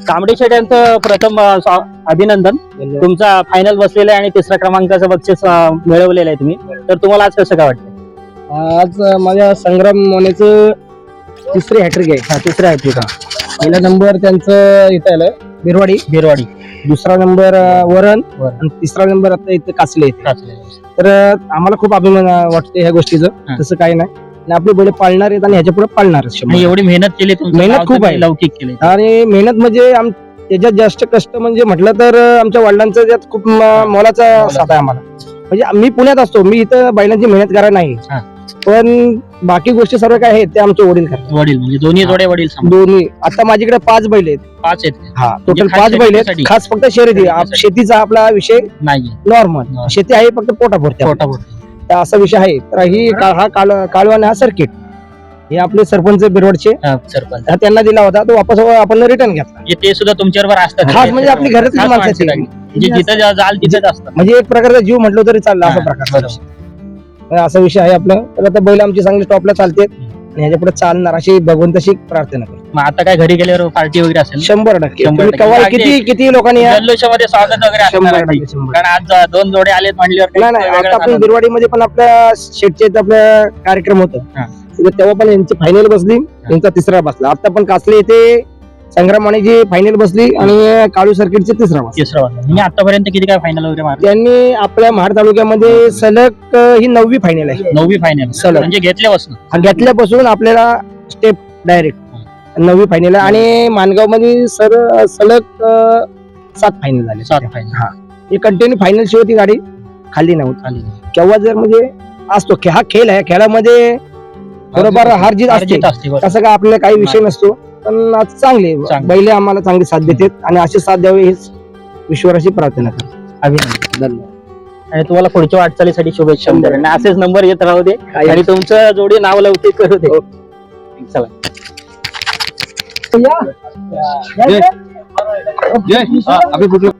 तांबडी शेट यांचं प्रथम अं, अभिनंदन. तुमचा फायनल बसलेला आहे आणि तिसऱ्या क्रमांकाचं बक्षीस अं, मिळवलेलं आहे तुम्ही. तर तुम्हाला आज कसं काय वाटतं आज माझ्या संग्राम मोनेचं तिसरी हॅट्रिक आहे. हा, तिसऱ्या आहे का पहिला नंबर त्यांचं इथं आलं बिरवाडी. बिरवाडी. दुसरा नंबर अं, वरण. वरण. आणि तिसरा नंबर आता इथं कासले. तर अं, आम्हाला खूप अभिमान वाटते ह्या गोष्टीचं. हा. तसं काही नाही. आणि आपले बैल पाळणार आहेत आणि ह्याच्या पुढे पाळणार आणि. एवढी मेहनत केली तुमचं मेहनत नाव खूप तुम्ही आहे. लौकिक केले. आणि मेहनत म्हणजे आम त्याच्यात जास्त कष्ट म्हणजे म्हटलं तर अं, आमच्या वडिलांचं त्यात खूप म- मोलाचा साथ आहे आम्हाला. म्हणजे मी पुण्यात असतो मी इथं बैलांची मेहनत करायला नाही. हा. पण बाकी गोष्टी सर्व काय आहेत ते आमचे वडील करतात. वडील म्हणजे दोन्ही जोडे वडील दोन्ही. आता माझ्याकडे पाच बैल आहेत. पाच आहेत हा टोटल खास पाच बैल आहेत. शर्यतीसाठी? खास फक्त शर्यती. आप- शर्यतीसाठी. शेतीचा आपला विषय नाही नॉर्मल Normal. शेती आहे फक्त पोटापुरती. पोटा पोट तर असा विषय आहे. तर ही का- हा काळ कालवा आणि हा सर्किट हे आपले सरपंच बिरवडचे. सरपंच. हा त्यांना दिला होता. तो वापस आपण रिटर्न घेतला. म्हणजे ते सुद्धा तुमच्याबरोबर असतात खास म्हणजे आपली घरातली खास माणसं माणसं आहेत लागली. म्हणजे जिथं जा- जाल तिथेच असतात म्हणजे एक प्रकारचा जीव म्हटलं तरी चालला असा हा, प्रकार बरोबर. असा विषय आहे आपला. तर आता बैल आमची चांगली टॉपला चालते आणि ह्याच्या पुढे चालणार अशी भगवंताशी प्रार्थना करतो. मग आता काय घरी गेल्यावर पार्टी वगैरे असेल? शंभर टक्के. शंभर तुम्ही टक्के. केव्हा बाकी- किती किती लोकांनी या? जल्लोषामध्ये स्वागत वगैरे शंभर असणार आहे. टक्के शंभर कारण आज दोन जोडे आलेत नाही नाही आता आपण बिरवाडीमध्ये पण आपल्या शेटचे इथं आपल्या कार्यक्रम होत. हा. तेव्हा पण यांची फायनल बसली यांचा तिसरा बसला. आता पण कासले येथे संग्राम मानेची फायनल बसली आणि काळू सर्किटची तिसरा बसला. तिसरा म्हणजे आतापर्यंत किती काय फायनल वगैरे मारले? त्यांनी आपल्या महाड तालुक्यामध्ये सलग अं, ही नववी फायनल आहे. नववी फायनल सलग. म्हणजे घेतल्यापासून. घेतल्यापासून आपल्याला स्टेप डायरेक्ट नववी फायनल आहे. आणि मानगावमध्ये सर सलग अं, सात फायनल झाले. सात फायनल हा. ही कंटिन्यू फायनल शिवाय ती गाडी. खाली नव्हती खाली केव्हा जर म्हणजे असतो खे- हा खेळ आहे. खेळामध्ये बरोबर हार जीत असते. अर्जित असते बरोबर. तसं काय आपल्याला काही विषय नसतो. पण आज चांगले चांगले. बैले आम्हाला चांगली साथ देतात आणि अशी साथ द्यावी हीच ईश्वराची प्रार्थना करतो. अभिनंदन. आणि तुम्हाला पुढच्या वाटचालीसाठी शुभेच्छा. आणि असेच नंबर येत राहू दे. आणि तुमचं जोडी नाव लवकिक करू दे. चला. या. या. जय. हा, अभि कुठलं